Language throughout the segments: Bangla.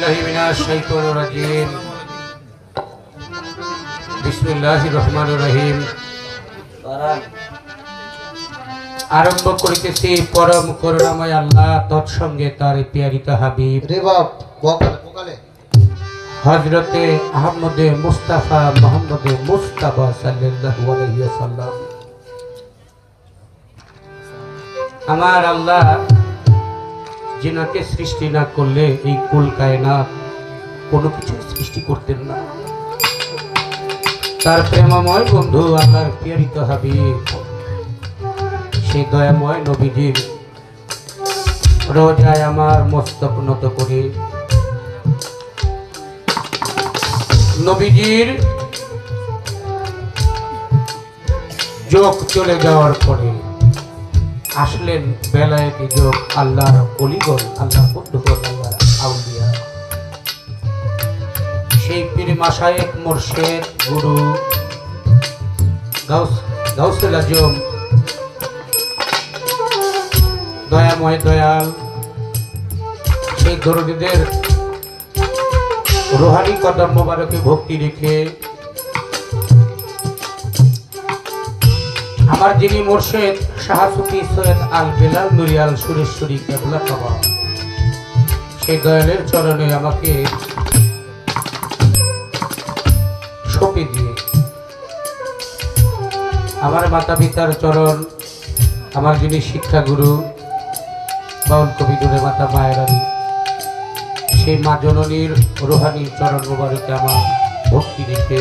بالله من الشيطان الرجيم بسم الله الرحمن الرحيم আরম্ভ করিতেছি পরম করুণাময় আল্লাহ তৎসঙ্গে তার পিয়ারিত হাবিব রে বাপ বকালে বকালে হজরতে আহমদে মুস্তাফা মোহাম্মদে মুস্তাফা সাল্লাল্লাহু আলাইহি ওয়াসাল্লাম আমার আল্লাহ যিনাকে সৃষ্টি না করলে এই কুল কায়নাত কোনো কিছু সৃষ্টি করতেন না। তার প্রেমময় বন্ধু আল্লাহর প্রিয়ারিত হাবিব সেই দয়াময় নবীজির রোজায় আমার মস্তক নত করে নবীজির যোগ চলে যাওয়ার পরে আসলেন বেলায়েতি যোগ আল্লাহর অলিগল আল্লাহ আল্লাহর আউলিয়া। সেই পীর মাসায়েক মোর্শেদ গুরু গাউস আজম। দয়াময় দয়াল, সেই দরদীদের রোহানি কদম মোবারকে ভক্তি রেখে আমার যিনি মোর্শেদ শাহসুফি সৈয়দ আল বেলাল নুরিয়াল সুরেশ্বরী কেবলা বাবা সেই দয়ালের চরণে আমাকে সঁপে দিয়ে। আমার মাতা পিতার চরণ, আমার যিনি শিক্ষাগুরু, বাউল কবি দূরে মাতা মায়ের আলী সেই মা জননীর রোহানির চরণ মোবারকে আমার ভক্তি রেখে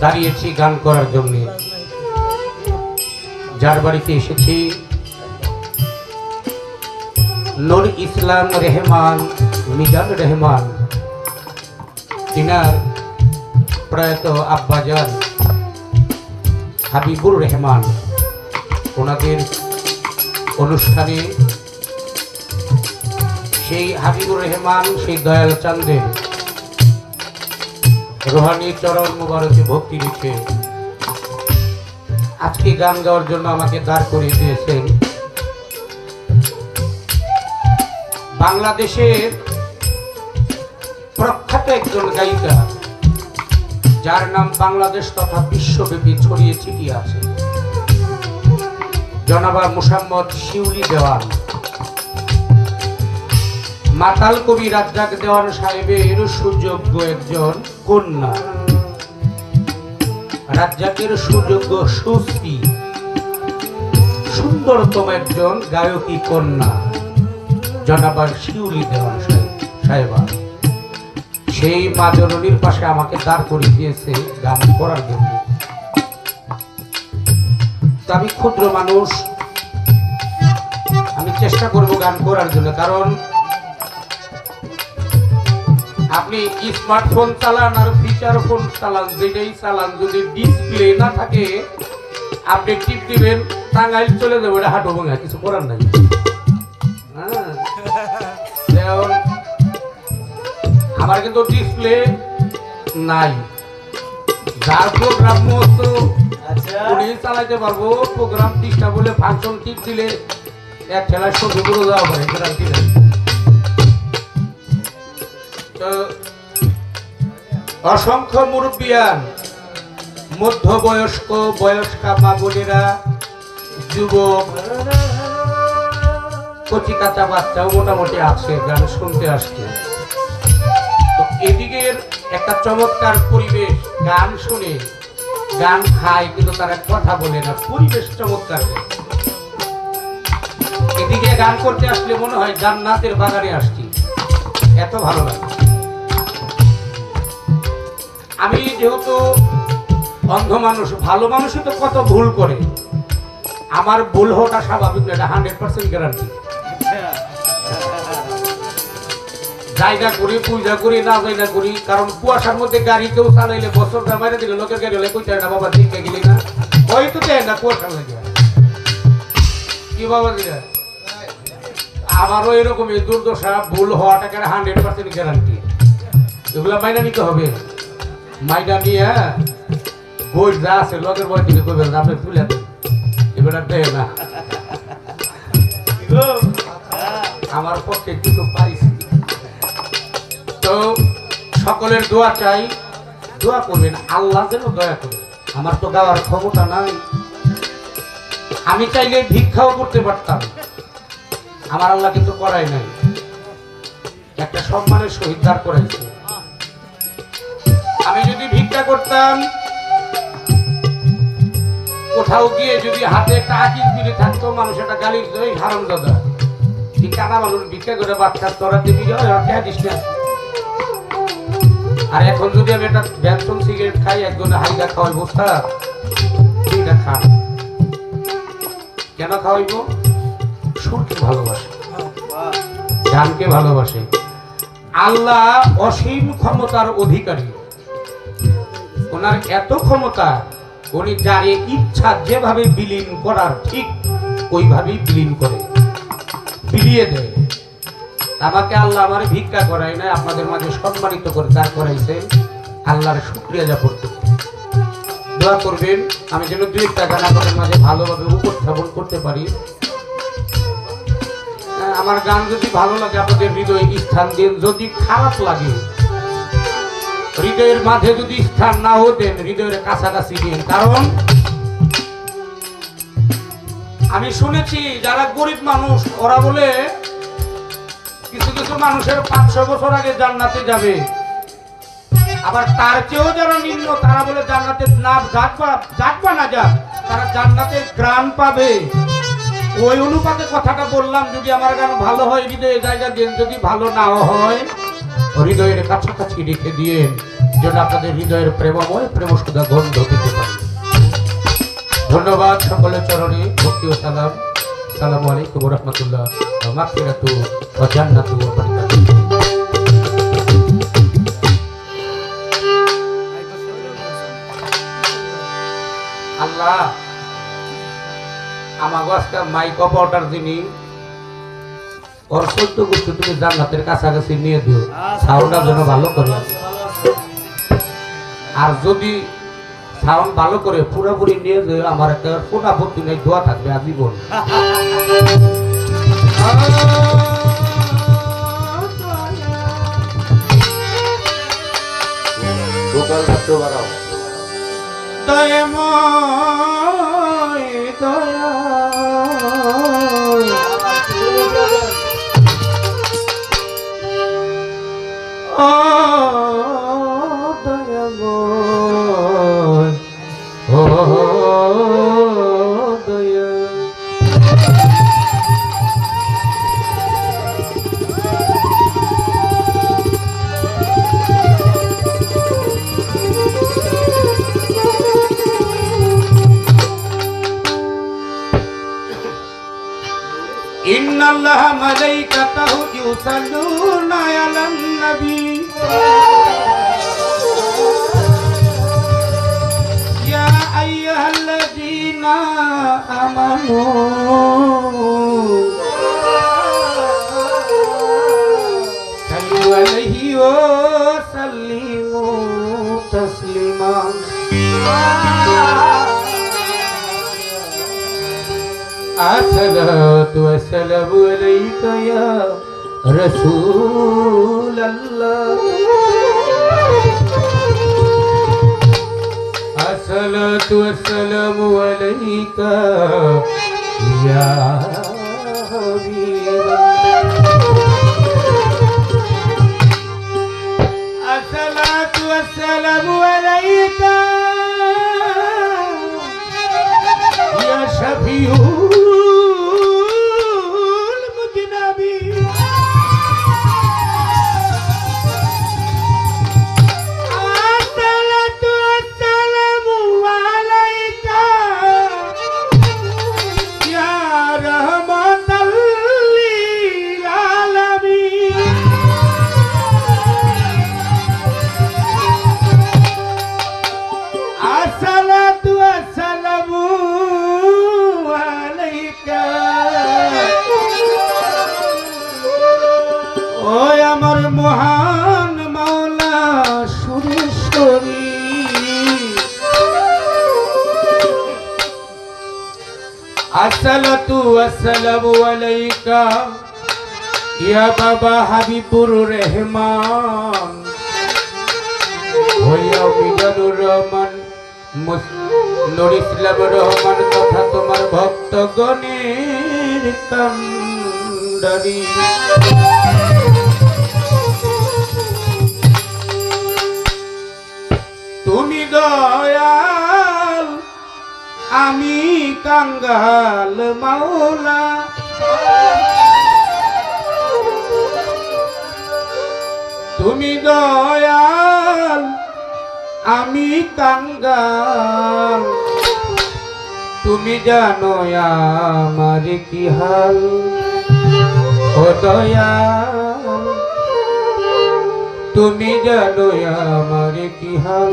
দাঁড়িয়েছি গান করার জন্য। যার বাড়িতে এসেছি। নুর ইসলাম রেহমান, মিজান রেহমান, তিনার প্রয়াত আব্বাজান হাবিবুর রহমান, ওনাদের অনুষ্ঠানে সেই হাবিবুর রহমান, সেই দয়াল চান্দের রোহানি চরণ মুবারকে ভক্তি রেখে আজকে গান গাওয়ার জন্য আমাকে দাঁড় করিয়ে দিয়েছেন। বাংলাদেশের প্রখ্যাত একজন গায়িকা, যার নাম বাংলাদেশ তথা বিশ্বব্যাপী ছড়িয়ে ছিটিয়ে আছে। জনাবা মুসাম্মদ শিউলি দেওয়ান। মাতাল কবি রাজ্জাক দেওয়ান সাহেবের সুযোগ্য একজন কন্যা। রাজ্জাকের সুযোগ্য সুস্তি সুন্দরতম একজন গায়কী কন্যা, জনাবার শিউলি দেওয়ান সাহেবা সেই মা জননীর পাশে আমাকে দাঁড় করে দিয়েছে গান করার জন্য। আমি ক্ষুদ্র মানুষ। আমি চেষ্টা করব গান করার জন্য, কারণ আপনি স্মার্টফোন চালান আর ফিচার ফোন চালান যেটাই চালান যদি ডিসপ্লে না থাকে আপনি টিপ দিবেন টাঙ্গাইল চলে যাবে এটা হাঁটু ভাঙা কিছু করার নাই। হ্যাঁ। যেমন আমার কিন্তু ডিসপ্লে নাই। যার প্রোগ্রাম মতো উনি চালাইতে পারব প্রোগ্রাম টিসটা বলে ফাংশন টিপ দিলে এক খেলার সঙ্গে যাওয়া পারে গ্যারান্টি নাই। অসংখ্য মুরব্বিয়ান, মধ্যবয়স্ক, বয়স্কা মা বোনেরা যুবক কচি বাচ্চাও মোটামুটি আছে, গান শুনতে আসছে। তো এদিকের একটা চমৎকার পরিবেশ, গান শুনে গান খায়, কিন্তু তারা কথা বলে না, পরিবেশ চমৎকার। এদিকে গান করতে আসলে মনে হয় জান্নাতের বাগানে আসছি। এত ভালো লাগে। আমি যেহেতু অন্ধ মানুষ, ভালো মানুষই তো কত ভুল করে। আমার ভুল হওয়াটা স্বাভাবিক না এটা হান্ড্রেড পার্সেন্ট গ্যারান্টি জায়গা করি, পূজা করি, না জায়গা করি, কারণ কুয়াশার মধ্যে গাড়ি কেউ চালাইলে বছর মেরে দিলে, লোকের গাড়ি হলে কইতে না, বাবা দিকে গেলি না। হয়তো দেয় না কুয়াশার লাগে কি বাবা দিলে? আমারও এরকম দুর্দশা, ভুল হওয়াটাকে হান্ড্রেড পার্সেন্ট গ্যারান্টি এগুলা মাইনা নিতে হবে। মাইনা নিয়ে বই যা আছে লগের বই দিকে কইবেন আপনি তুলে এবার দেয় না। আমার পক্ষে কিছু পাইছি। তো সকলের দোয়া চাই, দোয়া করবেন, আল্লাহ যেন দয়া করে। আমার তো গাওয়ার ক্ষমতা নাই। আমি চাইলে ভিক্ষাও করতে পারতাম। আমার আল্লাহ কিন্তু করাই নাই। একটা সম্মানের সহিত দাঁড় করাইছে। ভিক্ষা করতাম। কোথাও গিয়ে যদি হাতে একটা আকিল দিলে থাকতো, মানুষ একটা গালি দিত, এই হারাম দাদা তুই কানা মানুষ ভিক্ষা করে বাচ্চা তোরা দিবি কে দিস না? আর এখন যদি আমি একটা ব্যঞ্জন সিগারেট খাই, একজন হাইদা খাওয়াই বস্তা তুইটা খান। কেন খাওয়াইব? সুরকে ভালোবাসে গানকে ভালোবাসে। আল্লাহ অসীম ক্ষমতার অধিকারী। ওনার এত ক্ষমতা, উনি যারে ইচ্ছা যেভাবে বিলীন করার ঠিক ওইভাবেই বিলীন করে, বিলিয়ে দেয়। আমাকে আল্লাহ আমার ভিক্ষা করাই না আপনাদের মাঝে সম্মানিত করে দাঁড় করাইছে। আল্লাহর শুক্রিয়া যা করতে। দোয়া করবেন, আমি যেন দুই একটা গান আপনাদের মাঝে ভালোভাবে উপস্থাপন করতে পারি। আমার গান যদি ভালো লাগে, আপনাদের হৃদয়ে স্থান দিন, যদি খারাপ লাগে হৃদয়ের মাঝে যদি স্থান না হতেন হৃদয়ের কাছাকাছি দিন। কারণ আমি শুনেছি, যারা গরিব মানুষ, ওরা বলে, কিছু কিছু মানুষের পাঁচশো বছর আগে জান্নাতে যাবে। আবার তার চেয়েও যারা নিম্ন, তারা বলে জান্নাতে না যাক বা যাক না যাক, তারা জান্নাতের গ্রাম পাবে। ওই অনুপাতে কথাটা বললাম, যদি আমার গান ভালো হয়, হৃদয়ে জায়গা দেন, যদি ভালো না হয় হৃদয়ের কাছাকাছি রেখে দিয়ে যেন আপনাদের হৃদয়ের প্রেমময় প্রেম সুদা গন্ধ পেতে পারি। ধন্যবাদ সকলের চরণে, ভক্তি ও সালাম। সালাম আলাইকুম রহমতুল্লাহ আমাকে আজকে মাইক অপারেটর যিনি ওর সত্য তুমি জান্নাতের কাছাকাছি নিয়ে দিও। সাউন্ডটা যেন ভালো করে আর যদি সাউন্ড ভালো করে পুরোপুরি নিয়ে যে আমার একটা কোন আপত্তি নেই দোয়া থাকবে আজীবন বাড়াও দয়াময়। দয়া عليه وسلموا تسليما. الصلاة والسلام عليك يا رسول الله. الصلاة والسلام عليك يا حبيب والسلام عليك يا شفيع আসসালাতু ওয়াসসালামু আলাইকা। ইয়া বাবা হাবিবুর রহমান। হইয়া মিজানুর রহমান। নুর ইসলাম রহমান তথা তোমার ভক্তগণের কান্ডারি। তুমি দয়াল আমি কাঙ্গাল মাওলা। তুমি দয়াল, আমি কাঙ্গাল। তুমি জানো আমার কি হাল। ও দয়াল, তুমি জানো আমার কি হাল।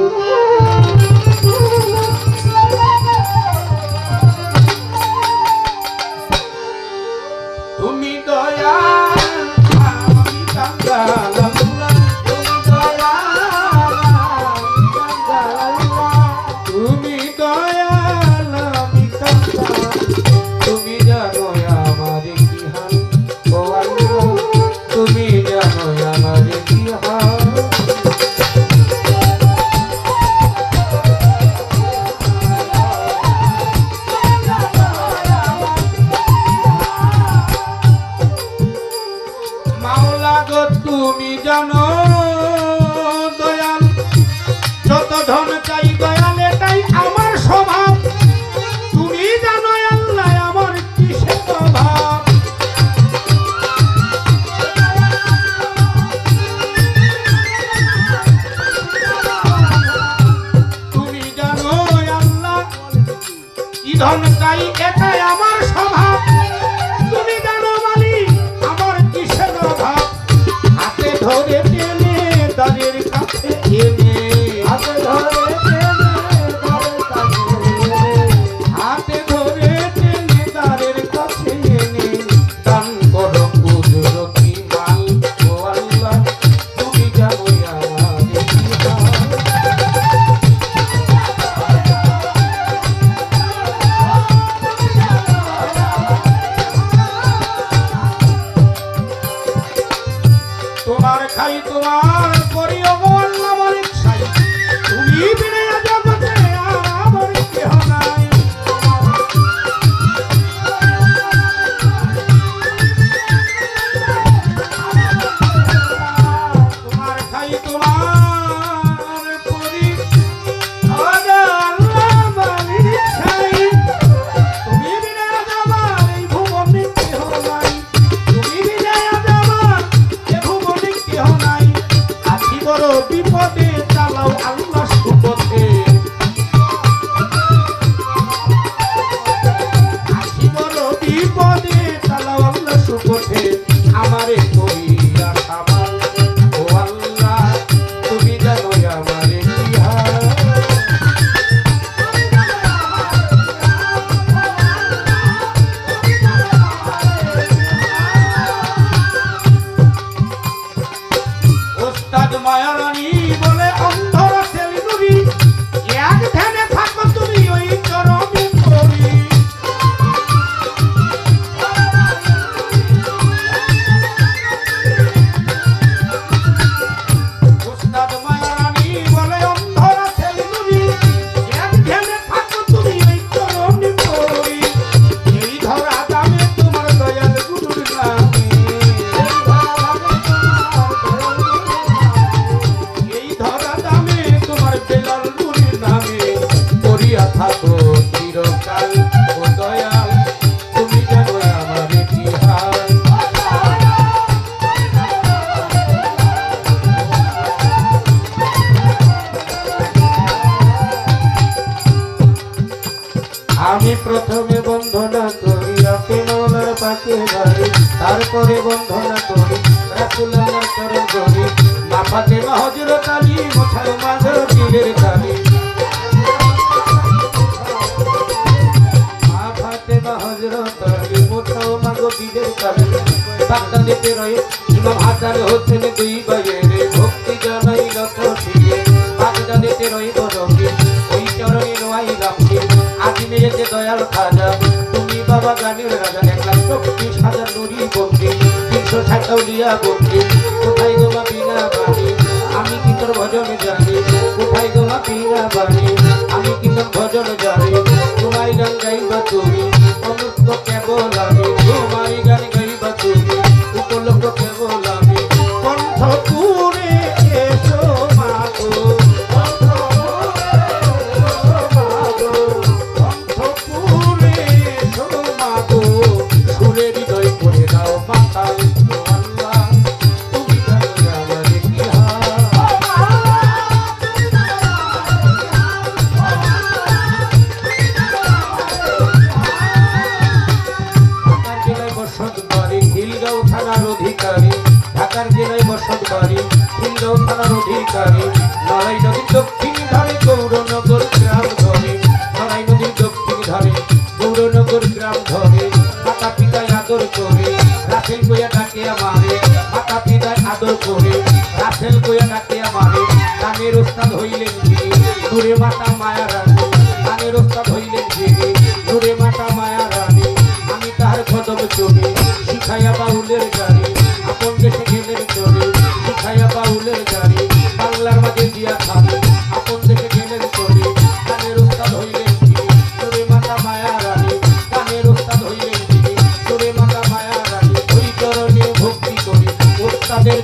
ধন চাই এটাই আমার স্বভাব। তোমার খাই তোমার করি ওগো আল্লাহ মালিক সাই তুমি চরণ করি মা ফাতেমা হযরত আলী মোছাল মাঝর পীরের কালি মা ফাতেমা হযরত আলী মোছাল মাগো পীরের কালি বাগদাদেতে রয়ে ইমাম হাসান হোসেন দুই ভাইয়ের ভক্তি জানাই লক্ষ ফিরে বাগদাদেতে রয়ে বরকে ওই চরণে রোয়াই রাখে আজমিরেতে দয়াল খাজা, তুমি বাবা গানের রাজা এক চব্বিশ হাজার নুরি তিনশো সাউলিয়া গোপী কোথায়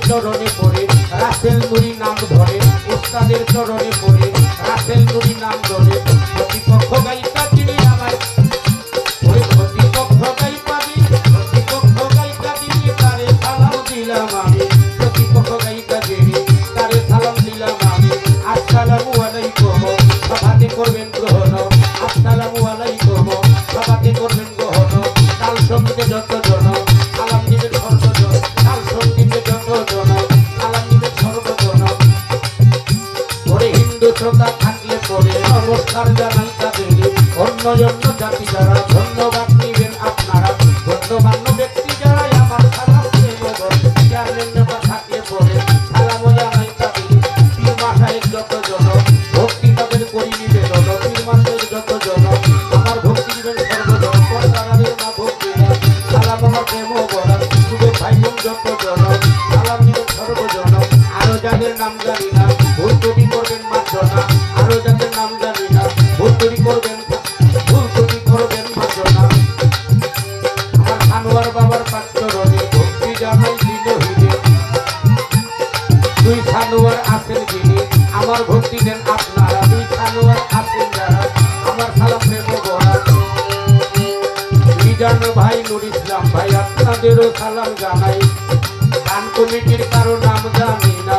চরণে পড়ে, রাসেল নুরি নাম ধরে, উস্তাদের চরণে পড়ে, রাসেল নুরি নাম ধরে, প্রতিপক্ষ গাই ভাই নুর ইসলাম ভাই, আপনাদেরও সালাম জানাই। গান কমিটির কারও নাম জানি না।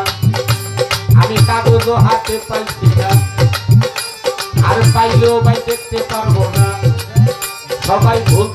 আমি কাগজও হাতে পাইছি না। আর পাইলেও ভাই দেখতে পারব না। সবাই ভুল